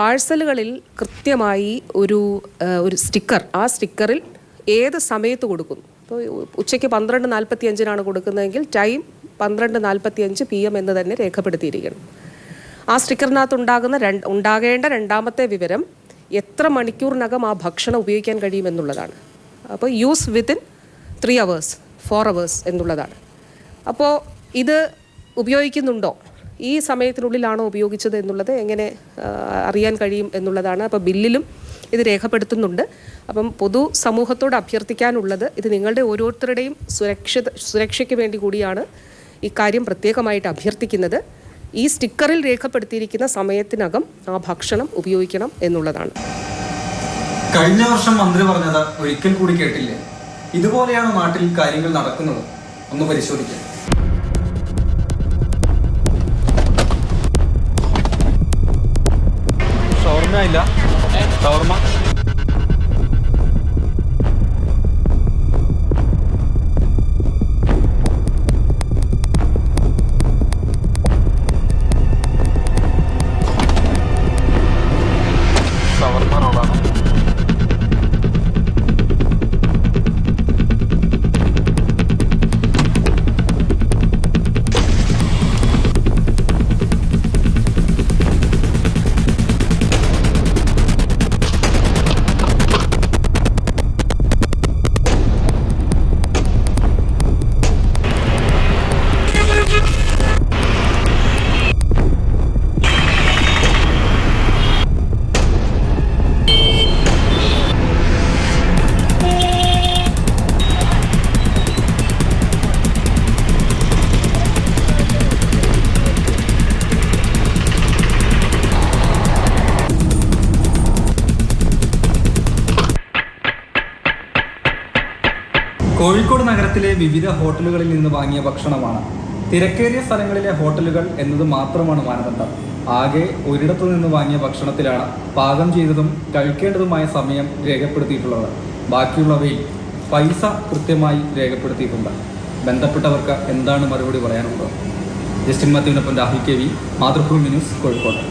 പാഴ്സലുകളിൽ കൃത്യമായി ഒരു ഒരു സ്റ്റിക്കർ. ആ സ്റ്റിക്കറിൽ ഏത് സമയത്ത് കൊടുക്കുന്നു? ഇപ്പോൾ ഉച്ചയ്ക്ക് പന്ത്രണ്ട് നാൽപ്പത്തി അഞ്ചിനാണ് കൊടുക്കുന്നതെങ്കിൽ ടൈം പന്ത്രണ്ട് നാൽപ്പത്തി അഞ്ച് പി എം എന്ന് തന്നെ രേഖപ്പെടുത്തിയിരിക്കണം ആ സ്റ്റിക്കറിനകത്ത് ഉണ്ടാകുന്ന രണ്ട് ഉണ്ടാകേണ്ട രണ്ടാമത്തെ വിവരം എത്ര മണിക്കൂറിനകം ആ ഭക്ഷണം ഉപയോഗിക്കാൻ കഴിയുമെന്നുള്ളതാണ് അപ്പോൾ use within three hours four hours എന്നുള്ളതാണ്. അപ്പോൾ ഇത് ഉപയോഗിക്കുന്നുണ്ടോ? ഈ സമയത്തിനുള്ളിലാണോ ഉപയോഗിച്ചത് എന്നുള്ളത് എങ്ങനെ അറിയാൻ കഴിയും എന്നുള്ളതാണ്. അപ്പോൾ ബില്ലിലും ഇത് രേഖപ്പെടുത്തുന്നുണ്ട്. അപ്പം പൊതു സമൂഹത്തോട് അഭ്യർത്ഥിക്കാനുള്ളത് ഇത് നിങ്ങളുടെ ഓരോരുത്തരുടെയും സുരക്ഷിത സുരക്ഷയ്ക്ക് വേണ്ടി കൂടിയാണ് ഇക്കാര്യം പ്രത്യേകമായിട്ട് അഭ്യർത്ഥിക്കുന്നത്. ഈ സ്റ്റിക്കറിൽ രേഖപ്പെടുത്തിയിരിക്കുന്ന സമയത്തിനകം ആ ഭക്ഷണം ഉപയോഗിക്കണം എന്നുള്ളതാണ്. കഴിഞ്ഞ വർഷം മന്ത്രി പറഞ്ഞത് ഒരിക്കൽ കൂടി കേട്ടില്ലേ? ഇതുപോലെയാണ് നാട്ടിൽ കാര്യങ്ങൾ നടക്കുന്നത്. ഒന്ന് പരിശോധിക്കാം. ഇല്ല. ഷവർമ? കോഴിക്കോട് നഗരത്തിലെ വിവിധ ഹോട്ടലുകളിൽ നിന്ന് വാങ്ങിയ ഭക്ഷണമാണ്. തിരക്കേറിയ സ്ഥലങ്ങളിലെ ഹോട്ടലുകൾ എന്നത് മാത്രമാണ് മാനദണ്ഡം. ആകെ ഒരിടത്തു നിന്ന് വാങ്ങിയ ഭക്ഷണത്തിലാണ് പാകം ചെയ്തതും കഴിക്കേണ്ടതുമായ സമയം രേഖപ്പെടുത്തിയിട്ടുള്ളത്. ബാക്കിയുള്ളവയിൽ പൈസ കൃത്യമായി രേഖപ്പെടുത്തിയിട്ടുണ്ട്. ബന്ധപ്പെട്ടവർക്ക് എന്താണ് മറുപടി പറയാനുള്ളത്? Justin മാത്യുവിനൊപ്പം Rahul K V Mathrubhumi news Kozhikode.